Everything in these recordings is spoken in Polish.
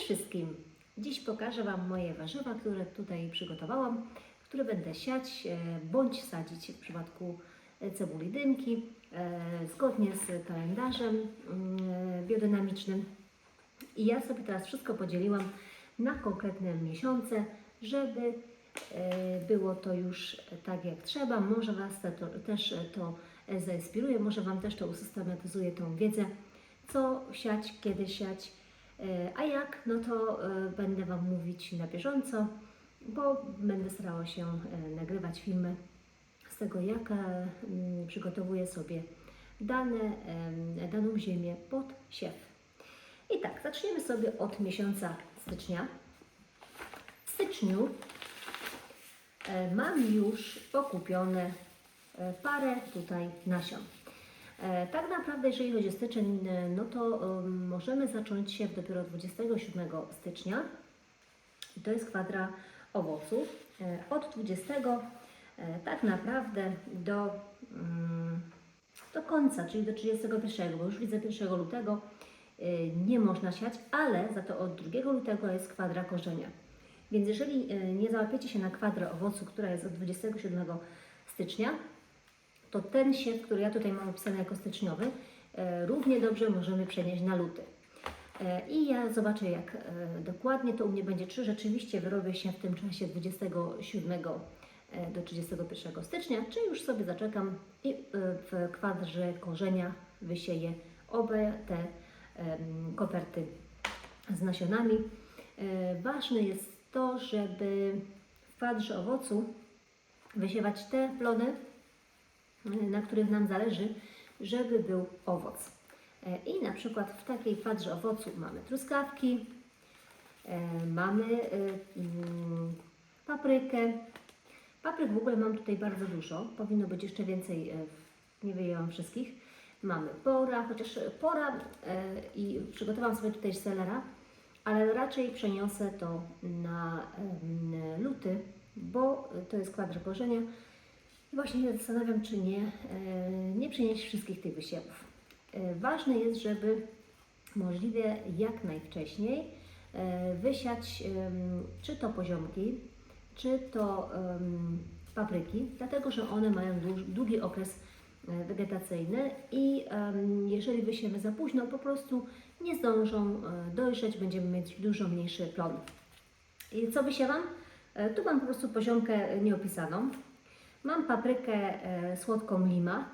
Cześć wszystkim! Dziś pokażę Wam moje warzywa, które tutaj przygotowałam, które będę siać e, bądź sadzić w przypadku e, cebuli dymki e, zgodnie z kalendarzem mm, biodynamicznym. I ja sobie teraz wszystko podzieliłam na konkretne miesiące, żeby było to już tak jak trzeba. Może Was to, też to zainspiruje, może Wam też to usystematyzuje tą wiedzę, co siać, kiedy siać. E, A jak, no to e, będę Wam mówić na bieżąco, bo będę starała się e, nagrywać filmy z tego, jak mm, przygotowuję sobie dane, daną ziemię pod siew. I tak, zaczniemy sobie od miesiąca stycznia. W styczniu mam już pokupione parę tutaj nasion. E, Tak naprawdę, jeżeli chodzi o styczeń, e, no to em, możemy zacząć się dopiero 27 stycznia. To jest kwadra owoców. E, Od 20 e, tak naprawdę do, mm, do końca, czyli do 31, bo już widzę 1 lutego e, nie można siać, ale za to od 2 lutego jest kwadra korzenia. Więc jeżeli e, nie załapiecie się na kwadrę owocu, która jest od 27 stycznia, to ten siew, który ja tutaj mam opisany jako styczniowy, e, równie dobrze możemy przenieść na luty. E, I ja zobaczę, jak e, dokładnie to u mnie będzie, czy rzeczywiście wyrobię się w tym czasie 27 e, do 31 stycznia, czy już sobie zaczekam i w kwadrze korzenia wysieję obie te koperty z nasionami. Ważne jest to, żeby w kwadrze owocu wysiewać te plony, na których nam zależy, żeby był owoc. E, I na przykład w takiej kwadrze owocu mamy truskawki, e, mamy e, mm, paprykę. Papryk w ogóle mam tutaj bardzo dużo, powinno być jeszcze więcej, e, nie wyjęłam wszystkich. Mamy pora, chociaż pora e, i przygotowałam sobie tutaj selera, ale raczej przeniosę to na luty, bo to jest kwadra korzenia. I właśnie się zastanawiam, czy nie, e, nie przenieść wszystkich tych wysiewów. E, Ważne jest, żeby możliwie jak najwcześniej e, wysiać czy to poziomki, czy to papryki, dlatego że one mają długi okres wegetacyjny i jeżeli wysiemy za późno, po prostu nie zdążą dojrzeć, będziemy mieć dużo mniejszy plon. I co wysiewam? Tu mam po prostu poziomkę nieopisaną. Mam paprykę e, słodką lima,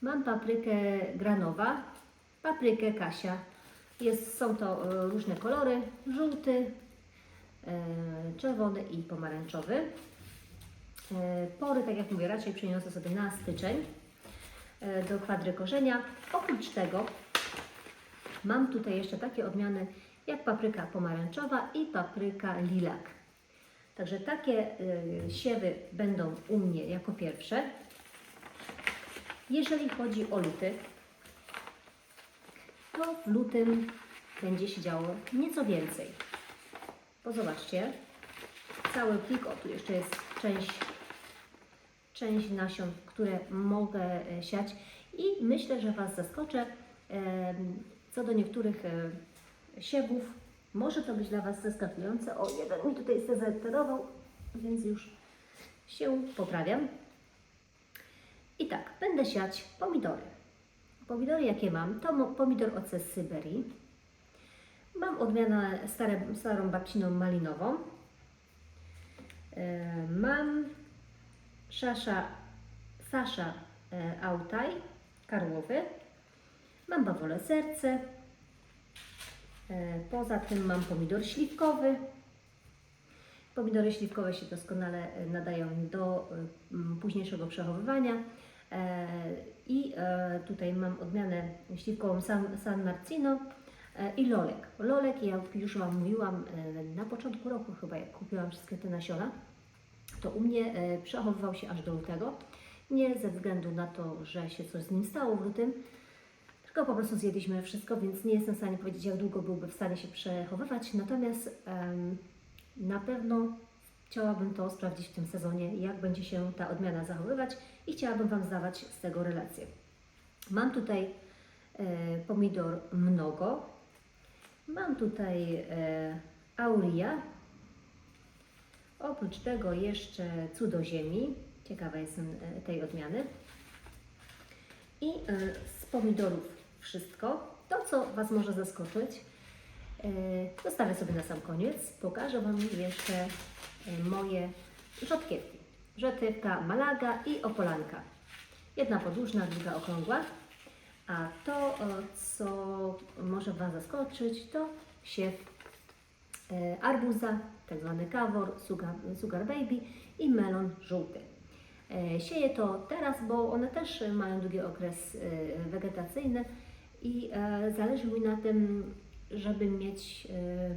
mam paprykę granowa, paprykę kasia. Jest, są to e, różne kolory, żółty, e, czerwony i pomarańczowy. Pory, tak jak mówię, raczej przeniosę sobie na styczeń do kwadry korzenia. Oprócz tego mam tutaj jeszcze takie odmiany jak papryka pomarańczowa i papryka lilak. Także takie y, siewy będą u mnie jako pierwsze. Jeżeli chodzi o luty, to w lutym będzie się działo nieco więcej. Bo zobaczcie, cały plik, o tu jeszcze jest część, część nasion, które mogę e, siać i myślę, że Was zaskoczę co do niektórych e, siewów. Może to być dla Was zaskakujące. O, jeden mi tutaj zdezeterował, więc już się poprawiam. I tak, będę siać pomidory. Pomidory jakie mam? To pomidor oce z Syberii. Mam odmianę stare, starą babciną malinową. E, Mam szasza, Sasza e, Autaj, karłowy. Mam bawole serce. E, Poza tym mam pomidor śliwkowy. Pomidory śliwkowe się doskonale e, nadają do e, późniejszego przechowywania. I tutaj mam odmianę śliwkową San, San Marcino i lolek. Lolek, ja już Wam mówiłam na początku roku chyba, jak kupiłam wszystkie te nasiona, to u mnie przechowywał się aż do lutego. Nie ze względu na to, że się coś z nim stało w lutym, tylko po prostu zjedliśmy wszystko, więc nie jestem w stanie powiedzieć, jak długo byłby w stanie się przechowywać. Natomiast na pewno chciałabym to sprawdzić w tym sezonie, jak będzie się ta odmiana zachowywać i chciałabym Wam zdawać z tego relację. Mam tutaj e, pomidor mnogo, Mam tutaj e, auria. Oprócz tego jeszcze cudoziemi. Ciekawa jestem e, tej odmiany. I e, z pomidorów wszystko. To, co Was może zaskoczyć, e, zostawię sobie na sam koniec. Pokażę Wam jeszcze e, moje rzodkiewki. Rzodkiewka Malaga i Opolanka. Jedna podłużna, druga okrągła. A to, e, co może Was zaskoczyć, to siew arbuza, tak zwany kawor, sugar, sugar baby i melon żółty. Sieję to teraz, bo one też mają długi okres wegetacyjny i e, zależy mi na tym, żeby mieć e,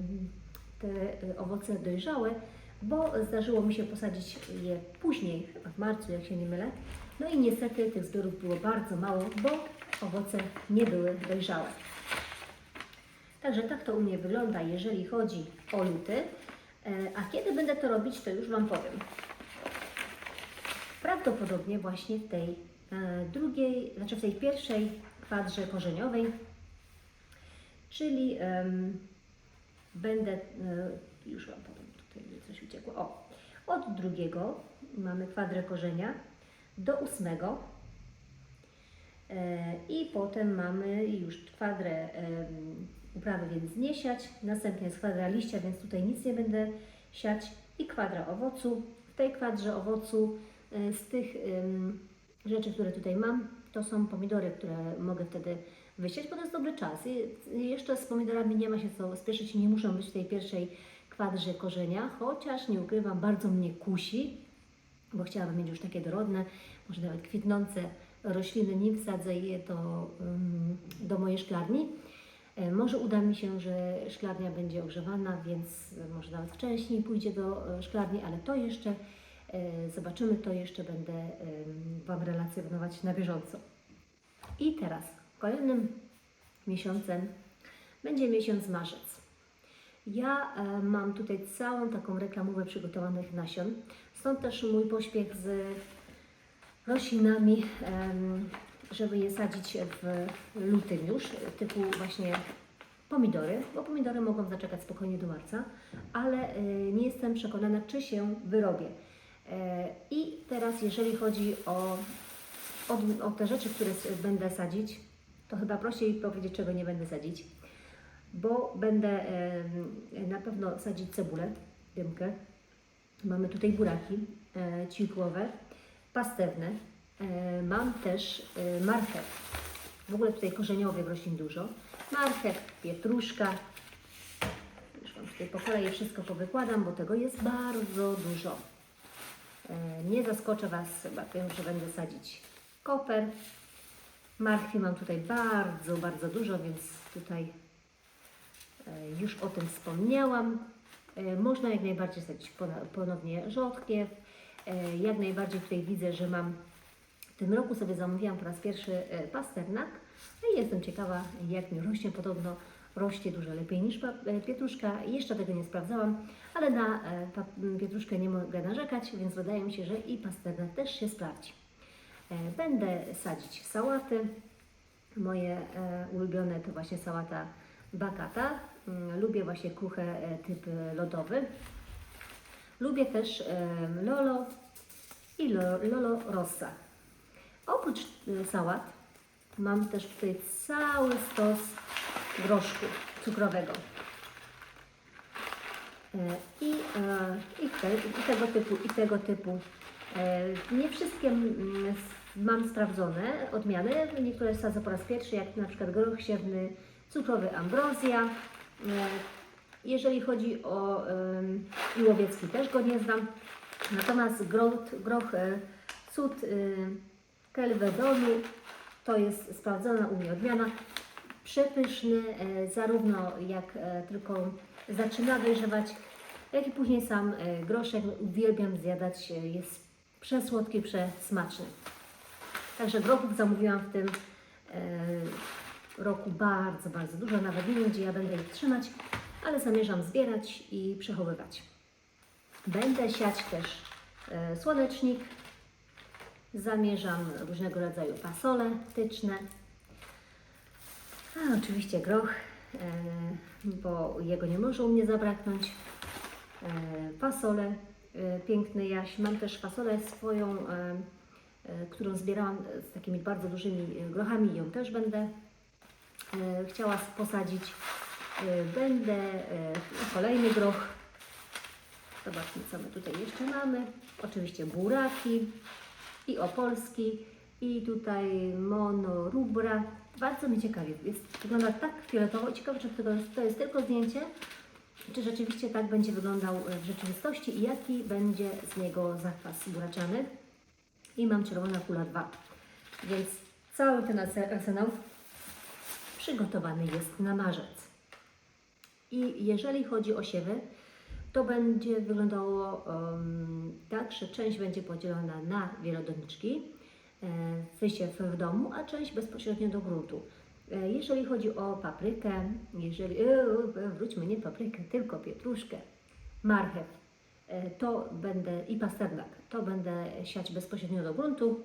te e, owoce dojrzałe, bo zdarzyło mi się posadzić je później, chyba w marcu, jak się nie mylę. No i niestety tych zbiorów było bardzo mało, bo owoce nie były dojrzałe. Także tak to u mnie wygląda, jeżeli chodzi o luty. A kiedy będę to robić, to już Wam powiem. Prawdopodobnie właśnie w tej drugiej, znaczy w tej pierwszej kwadrze korzeniowej, czyli em, będę, e, już Wam powiem, tutaj coś uciekło, o, od drugiego mamy kwadrę korzenia do ósmego. E, i potem mamy już kwadrę em, uprawy, więc nie siać, następnie jest kwadra liścia, więc tutaj nic nie będę siać. I kwadra owocu. W tej kwadrze owocu e, z tych rzeczy, które tutaj mam, to są pomidory, które mogę wtedy wysiać, bo to jest dobry czas. I jeszcze z pomidorami nie ma się co spieszyć, nie muszą być w tej pierwszej kwadrze korzenia, chociaż nie ukrywam, bardzo mnie kusi, bo chciałabym mieć już takie dorodne, może nawet kwitnące rośliny, nim wsadzę je do, do mojej szklarni. E, Może uda mi się, że szklarnia będzie ogrzewana, więc może nawet wcześniej pójdzie do e, szklarni, ale to jeszcze zobaczymy, to jeszcze będę Wam relacjonować na bieżąco. I teraz kolejnym miesiącem będzie miesiąc marzec. Ja e, mam tutaj całą taką reklamówę przygotowanych nasion. Stąd też mój pośpiech z roślinami, żeby je sadzić w lutym już, typu właśnie pomidory, bo pomidory mogą zaczekać spokojnie do marca, ale e, nie jestem przekonana, czy się wyrobię. E, I teraz, jeżeli chodzi o, o, o te rzeczy, które będę sadzić, to chyba prościej powiedzieć, czego nie będę sadzić, bo będę na pewno sadzić cebulę, dymkę. Mamy tutaj buraki e, ćwikłowe, pastewne. E, mam też e, marchew. W ogóle tutaj korzeniowych roślin dużo. Marchew, pietruszka. Już Wam tutaj po kolei wszystko powykładam, bo tego jest bardzo dużo. E, Nie zaskoczę Was chyba tym, że będę sadzić koper. Marchwi mam tutaj bardzo, bardzo dużo, więc tutaj e, już o tym wspomniałam. E, Można jak najbardziej sadzić ponownie rzodkiew. Jak najbardziej tutaj widzę, że mam w tym roku sobie zamówiłam po raz pierwszy pasternak. No i jestem ciekawa, jak mi rośnie. Podobno rośnie dużo lepiej niż e, pietruszka. Jeszcze tego nie sprawdzałam, ale na e, pietruszkę nie mogę narzekać, więc wydaje mi się, że i pasternak też się sprawdzi. E, Będę sadzić sałaty. Moje ulubione to właśnie sałata bakata. Mm, Lubię właśnie kuchę e, typ lodowy. Lubię też lolo i lo, lolo rossa. Oprócz sałat mam też tutaj cały stos groszku cukrowego. E, I, e, i, te, i tego typu, i tego typu. E, Nie wszystkie mm, mam sprawdzone odmiany, niektóre sadzę po raz pierwszy, jak na przykład groch siewny, cukrowy ambrozja. Jeżeli chodzi o i łowiecki, też go nie znam. Natomiast groch, groch cud kelvedonu to jest sprawdzona u mnie odmiana. Przepyszny, e, zarówno jak e, tylko zaczyna dojrzewać, jak i później sam e, groszek uwielbiam zjadać, jest przesłodki, przesmaczny. Także grochów zamówiłam w tym roku bardzo, bardzo dużo, nawet nie wiem, gdzie ja będę ich trzymać, ale zamierzam zbierać i przechowywać. Będę siać też słonecznik, zamierzam różnego rodzaju fasole tyczne, a oczywiście groch bo jego nie może u mnie zabraknąć. E, Fasole e, piękne jaś. Mam też fasolę swoją, e, którą zbierałam z takimi bardzo dużymi grochami. Ją też będę chciała posadzić. Będę e, kolejny groch. Zobaczmy, co my tutaj jeszcze mamy. Oczywiście buraki i opolski i tutaj monorubra. Bardzo mnie ciekawi. Jest, wygląda tak fioletowo. Ciekawe, czy to jest, to jest tylko zdjęcie, czy rzeczywiście tak będzie wyglądał w rzeczywistości i jaki będzie z niego zakwas buraczany. I mam czerwona kula 2. Więc cały ten arsenał przygotowany jest na marzec. I jeżeli chodzi o siewy, to będzie wyglądało em, tak, że część będzie podzielona na wielodoniczki, e, wysiew w domu, a część bezpośrednio do gruntu. E, jeżeli chodzi o paprykę, jeżeli, e, e, wróćmy nie paprykę, tylko pietruszkę, marchew, to będę i pasternak, to będę siać bezpośrednio do gruntu,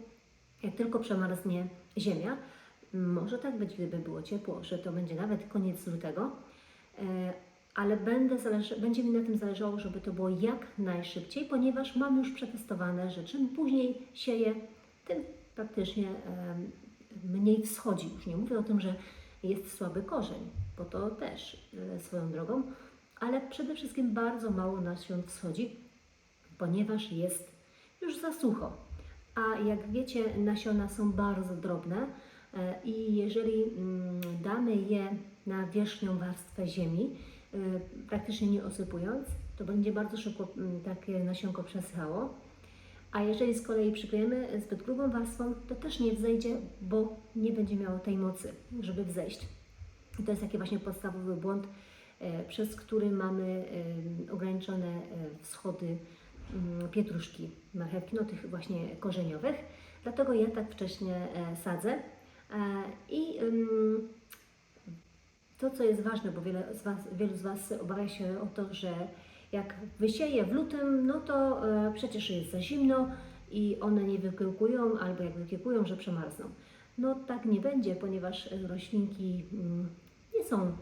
jak tylko przemarznie ziemia. Może tak być, gdyby było ciepło, że to będzie nawet koniec lutego, ale będę zależy, będzie mi na tym zależało, żeby to było jak najszybciej, ponieważ mam już przetestowane, że czym później sieję, tym praktycznie mniej wschodzi. Już nie mówię o tym, że jest słaby korzeń, bo to też e, swoją drogą, ale przede wszystkim bardzo mało nasion wschodzi, ponieważ jest już za sucho. A jak wiecie, nasiona są bardzo drobne e, i jeżeli mm, damy je na wierzchnią warstwę ziemi, e, praktycznie nie osypując, to będzie bardzo szybko mm, takie nasionko przesychało. A jeżeli z kolei przykryjemy zbyt grubą warstwą, to też nie wzejdzie, bo nie będzie miało tej mocy, żeby wzejść. I to jest taki właśnie podstawowy błąd, e, przez który mamy e, ograniczone e, wschody mm, pietruszki, marchewki, no tych właśnie korzeniowych. Dlatego ja tak wcześnie sadzę. I ym, to, co jest ważne, bo wiele z was, wielu z Was obawia się o to, że jak wysieje w lutym, no to e, przecież jest za zimno i one nie wykiełkują, albo jak wykiełkują, że przemarzną. No tak nie będzie, ponieważ e, roślinki mm, nie są e,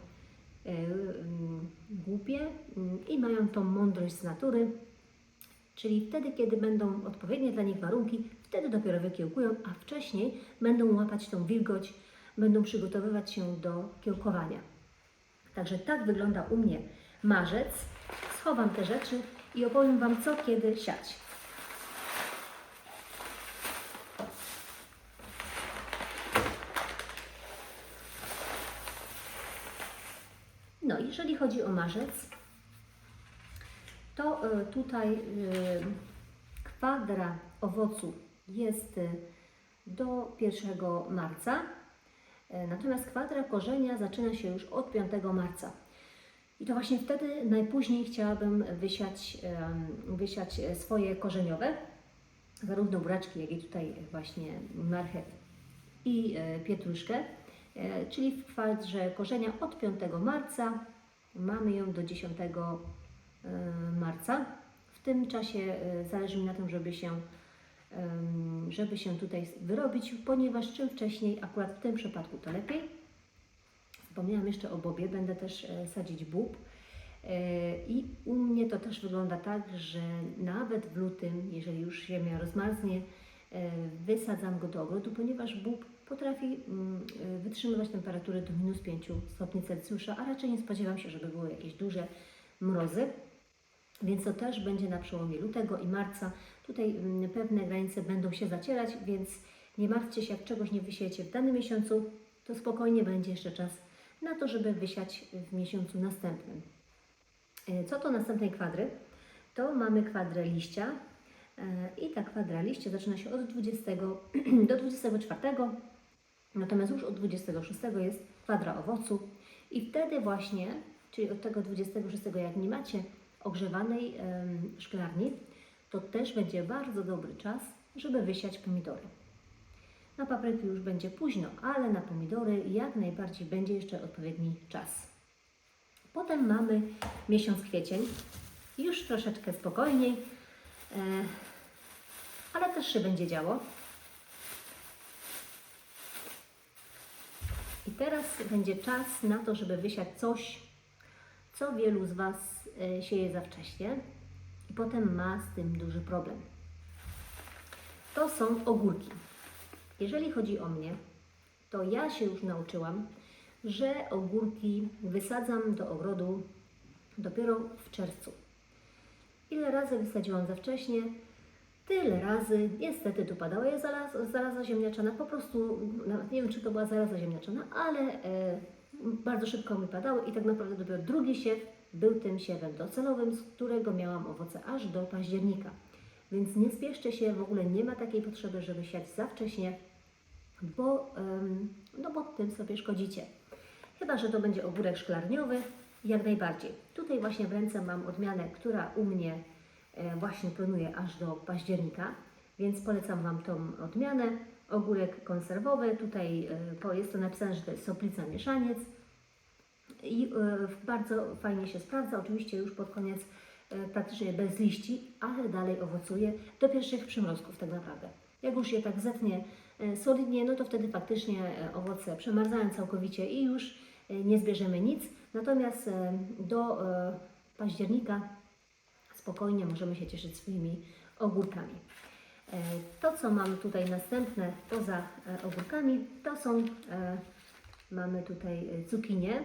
mm, głupie mm, i mają tą mądrość z natury, czyli wtedy, kiedy będą odpowiednie dla nich warunki, wtedy dopiero wykiełkują, a wcześniej będą łapać tą wilgoć, będą przygotowywać się do kiełkowania. Także tak wygląda u mnie marzec. Schowam te rzeczy i opowiem Wam, co kiedy siać. No, jeżeli chodzi o marzec, to e, tutaj e, kwadra owocu jest e, do 1 marca, natomiast kwadra korzenia zaczyna się już od 5 marca. I to właśnie wtedy najpóźniej chciałabym wysiać, wysiać swoje korzeniowe, zarówno buraczki, jak i tutaj właśnie marchew i e, pietruszkę, e, czyli w kwadrze korzenia od 5 marca, mamy ją do 10 e, marca. W tym czasie zależy mi na tym, żeby się, żeby się tutaj wyrobić, ponieważ czym wcześniej, akurat w tym przypadku to lepiej. Wspomniałam jeszcze o bobie, będę też e, sadzić bób. E, I u mnie to też wygląda tak, że nawet w lutym, jeżeli już ziemia rozmarznie, e, wysadzam go do ogrodu, ponieważ bób potrafi mm, wytrzymywać temperatury do minus 5 stopni Celsjusza, a raczej nie spodziewam się, żeby były jakieś duże mrozy. Więc to też będzie na przełomie lutego i marca. Tutaj mm, pewne granice będą się zacierać, więc nie martwcie się, jak czegoś nie wysiejecie w danym miesiącu, to spokojnie będzie jeszcze czas na to, żeby wysiać w miesiącu następnym. E, Co to następnej kwadry? To mamy kwadrę liścia e, i ta kwadra liścia zaczyna się od 20 do 24, natomiast już od 26 jest kwadra owocu i wtedy właśnie, czyli od tego 26, jak nie macie ogrzewanej szklarni, to też będzie bardzo dobry czas, żeby wysiać pomidory. Na papryki już będzie późno, ale na pomidory jak najbardziej będzie jeszcze odpowiedni czas. Potem mamy miesiąc kwiecień, już troszeczkę spokojniej, e, ale też się będzie działo. I teraz będzie czas na to, żeby wysiać coś, co wielu z Was e, sieje za wcześnie i potem ma z tym duży problem. To są ogórki. Jeżeli chodzi o mnie, to ja się już nauczyłam, że ogórki wysadzam do ogrodu dopiero w czerwcu. Ile razy wysadziłam za wcześnie, tyle razy niestety tu padała jest zaraza, zaraza ziemniaczana. Po prostu, nawet nie wiem czy to była zaraza ziemniaczana, ale e, bardzo szybko mi padały i tak naprawdę dopiero drugi siew był tym siewem docelowym, z którego miałam owoce aż do października. Więc nie spieszcie się, w ogóle nie ma takiej potrzeby, żeby siać za wcześnie, bo, no bo tym sobie szkodzicie. Chyba, że to będzie ogórek szklarniowy, jak najbardziej. Tutaj właśnie w ręce mam odmianę, która u mnie e, właśnie planuje aż do października, więc polecam Wam tą odmianę. Ogórek konserwowy, tutaj e, jest to napisane, że to jest soplica mieszaniec i e, bardzo fajnie się sprawdza, oczywiście już pod koniec praktycznie bez liści, ale dalej owocuje do pierwszych przymrozków tak naprawdę. Jak już je tak zetnie e, solidnie, no to wtedy faktycznie e, owoce przemarzają całkowicie i już e, nie zbierzemy nic. Natomiast do października spokojnie możemy się cieszyć swoimi ogórkami. To, co mam tutaj następne poza ogórkami, to są, mamy tutaj cukinie,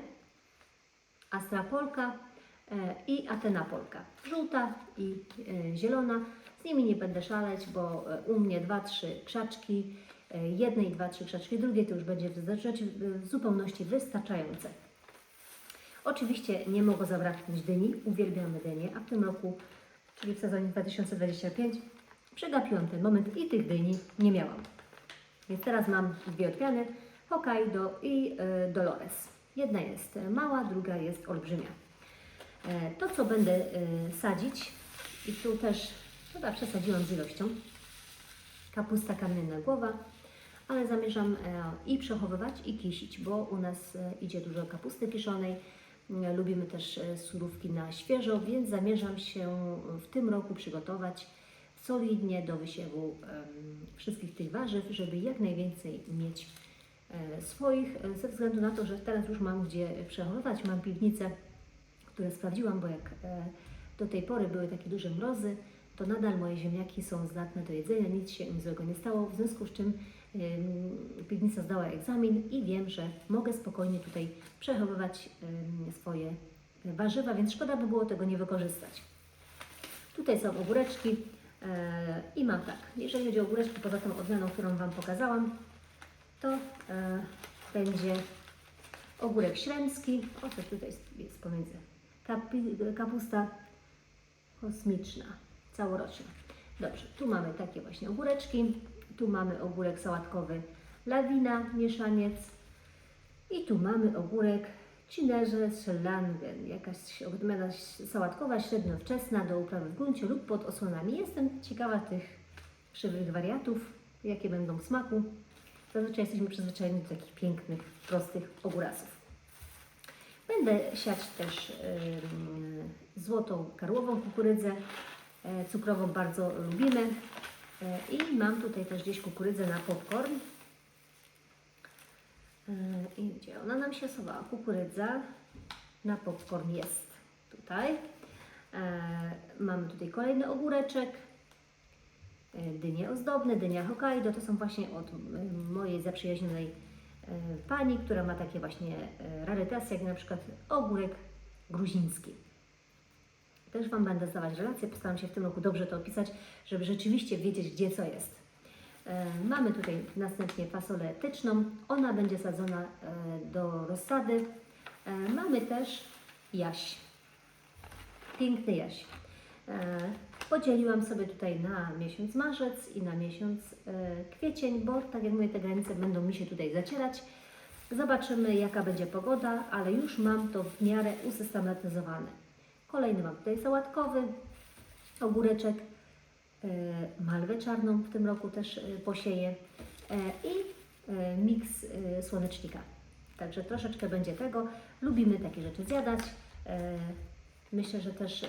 Astra Polka e, i Atena Polka. Żółta i zielona. Z nimi nie będę szaleć, bo e, u mnie dwa, trzy krzaczki, e, jednej, dwa, trzy krzaczki, drugiej to już będzie w zupełności wystarczające. Oczywiście nie mogło zabraknąć dyni, uwielbiamy dynię, a w tym roku, czyli w sezonie 2025, przegapiłam ten moment i tych dyni nie miałam. Więc teraz mam dwie odmiany, Hokkaido i e, Dolores. Jedna jest mała, druga jest olbrzymia. To, co będę sadzić, i tu też chyba przesadziłam z ilością, kapusta kamienna głowa, ale zamierzam e, i przechowywać, i kisić, bo u nas e, idzie dużo kapusty kiszonej. E, Lubimy też surówki na świeżo, więc zamierzam się w tym roku przygotować solidnie do wysiewu wszystkich tych warzyw, żeby jak najwięcej mieć swoich, ze względu na to, że teraz już mam gdzie przechowywać, mam piwnicę, które sprawdziłam, bo jak do tej pory były takie duże mrozy, to nadal moje ziemniaki są zdatne do jedzenia, nic się im złego nie stało, w związku z czym em, piwnica zdała egzamin i wiem, że mogę spokojnie tutaj przechowywać em, swoje warzywa, więc szkoda by było tego nie wykorzystać. Tutaj są ogóreczki e, i mam tak, jeżeli chodzi o ogóreczki, poza tą odmianą, którą Wam pokazałam, to e, będzie ogórek śremski, o coś tutaj jest pomiędzy, Kapi, kapusta kosmiczna, całoroczna. Dobrze, tu mamy takie właśnie ogóreczki, tu mamy ogórek sałatkowy lawina, mieszaniec i tu mamy ogórek Cinerze Schlangen, jakaś odmiana sałatkowa średniowczesna do uprawy w gruncie lub pod osłonami. Jestem ciekawa tych krzywych wariatów, jakie będą w smaku. Zazwyczaj jesteśmy przyzwyczajeni do takich pięknych, prostych ogórasów. Będę siać też ym, złotą karłową kukurydzę, cukrową bardzo lubimy. E, I mam tutaj też gdzieś kukurydzę na popcorn. E, I gdzie ona nam się sowała? Kukurydza na popcorn jest tutaj. E, Mamy tutaj kolejny ogóreczek. E, Dynie ozdobne, dynia Hokkaido. To są właśnie od e, mojej zaprzyjaźnionej e, pani, która ma takie właśnie e, rarytasy, jak na przykład ogórek gruziński. Też Wam będę zdawać relacje, postaram się w tym roku dobrze to opisać, żeby rzeczywiście wiedzieć, gdzie co jest. E, Mamy tutaj następnie fasolę etyczną. Ona będzie sadzona e, do rozsady. E, Mamy też jaś. Piękny jaś. Podzieliłam sobie tutaj na miesiąc marzec i na miesiąc kwiecień, bo tak jak mówię, te granice będą mi się tutaj zacierać. Zobaczymy, jaka będzie pogoda, ale już mam to w miarę usystematyzowane. Kolejny mam tutaj sałatkowy, ogóreczek, e, malwę czarną w tym roku też e, posieję e, i miks słonecznika. Także troszeczkę będzie tego. Lubimy takie rzeczy zjadać. Myślę, że też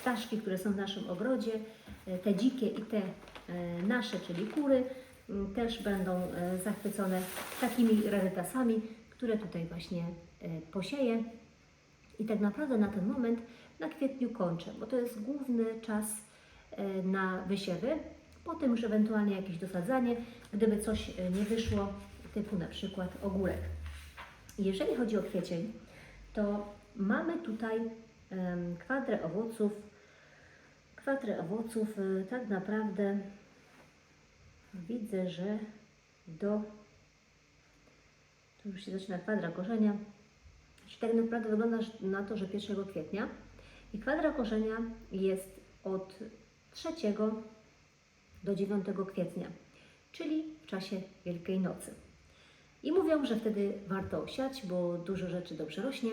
ptaszki, które są w naszym ogrodzie, te dzikie i te nasze, czyli kury, też będą zachwycone takimi rarytasami, które tutaj właśnie posieję. I tak naprawdę na ten moment na kwietniu kończę, bo to jest główny czas e, na wysiewy. Potem już ewentualnie jakieś dosadzanie, gdyby coś e, nie wyszło, typu na przykład ogórek. Jeżeli chodzi o kwiecień, to mamy tutaj kwadrę owoców. Kwadrę owoców e, tak naprawdę widzę, że do tu już się zaczyna kwadra korzenia. Czyli tak naprawdę wygląda na to, że 1 kwietnia i kwadra korzenia jest od 3 do 9 kwietnia, czyli w czasie Wielkiej Nocy. I mówią, że wtedy warto siać, bo dużo rzeczy dobrze rośnie,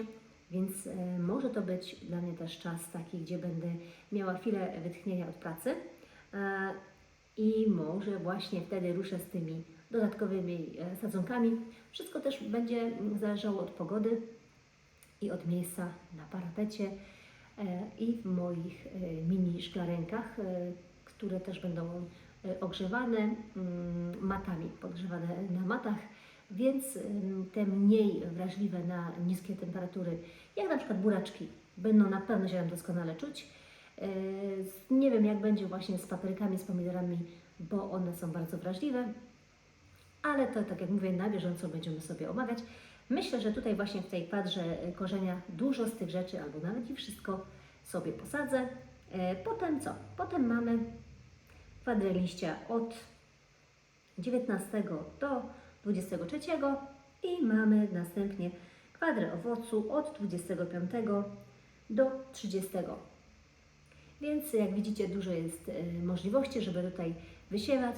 więc e, może to być dla mnie też czas taki, gdzie będę miała chwilę wytchnienia od pracy e, i może właśnie wtedy ruszę z tymi dodatkowymi e, sadzonkami. Wszystko też będzie mm, zależało od pogody i od miejsca na parapecie e, i w moich e, mini szklarenkach, e, które też będą ogrzewane mm, matami, podgrzewane na matach, więc te mniej wrażliwe na niskie temperatury, jak na przykład buraczki, będą na pewno się doskonale czuć. Nie wiem, jak będzie właśnie z paprykami, z pomidorami, bo one są bardzo wrażliwe, ale to, tak jak mówię, na bieżąco będziemy sobie omawiać. Myślę, że tutaj właśnie w tej kwadrze e, korzenia dużo z tych rzeczy, albo nawet i wszystko sobie posadzę. E, Potem co? Potem mamy kwadrę liścia od 19 do 23 i mamy następnie kwadrę owocu od 25 do 30. Więc jak widzicie, dużo jest e, możliwości, żeby tutaj wysiewać.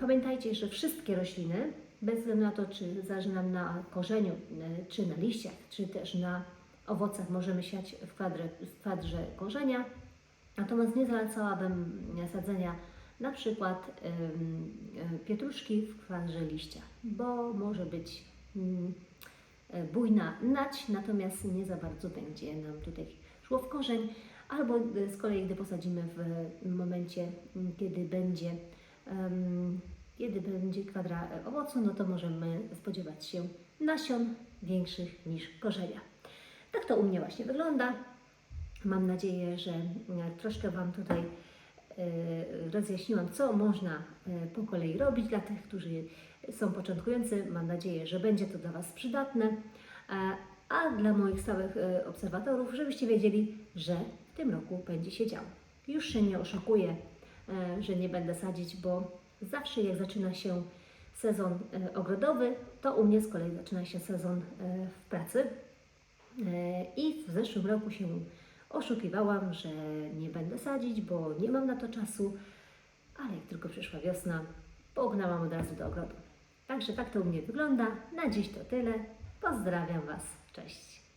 Pamiętajcie, że wszystkie rośliny, bez względu na to, czy zależy nam na korzeniu, e, czy na liściach, czy też na owocach, możemy siać w, kwadrze, w kwadrze korzenia. Natomiast nie zalecałabym sadzenia na przykład e, pietruszki w kwadrze liścia, bo może być mm, e, bujna nać, natomiast nie za bardzo będzie nam tutaj szło w korzeń, albo e, z kolei gdy posadzimy w momencie, m, kiedy będzie kiedy będzie kwadra owocu, no to możemy spodziewać się nasion większych niż korzenia. Tak to u mnie właśnie wygląda. Mam nadzieję, że e, troszkę Wam tutaj e, rozjaśniłam, co można e, po kolei robić dla tych, którzy są początkujący. Mam nadzieję, że będzie to dla Was przydatne. A dla moich stałych obserwatorów, żebyście wiedzieli, że w tym roku będzie się działo. Już się nie oszukuję, że nie będę sadzić, bo zawsze jak zaczyna się sezon e, ogrodowy, to u mnie z kolei zaczyna się sezon e, w pracy. E, I w zeszłym roku się oszukiwałam, że nie będę sadzić, bo nie mam na to czasu, ale jak tylko przyszła wiosna, pognałam od razu do ogrodu. Także tak to u mnie wygląda. Na dziś to tyle. Pozdrawiam Was. Cześć.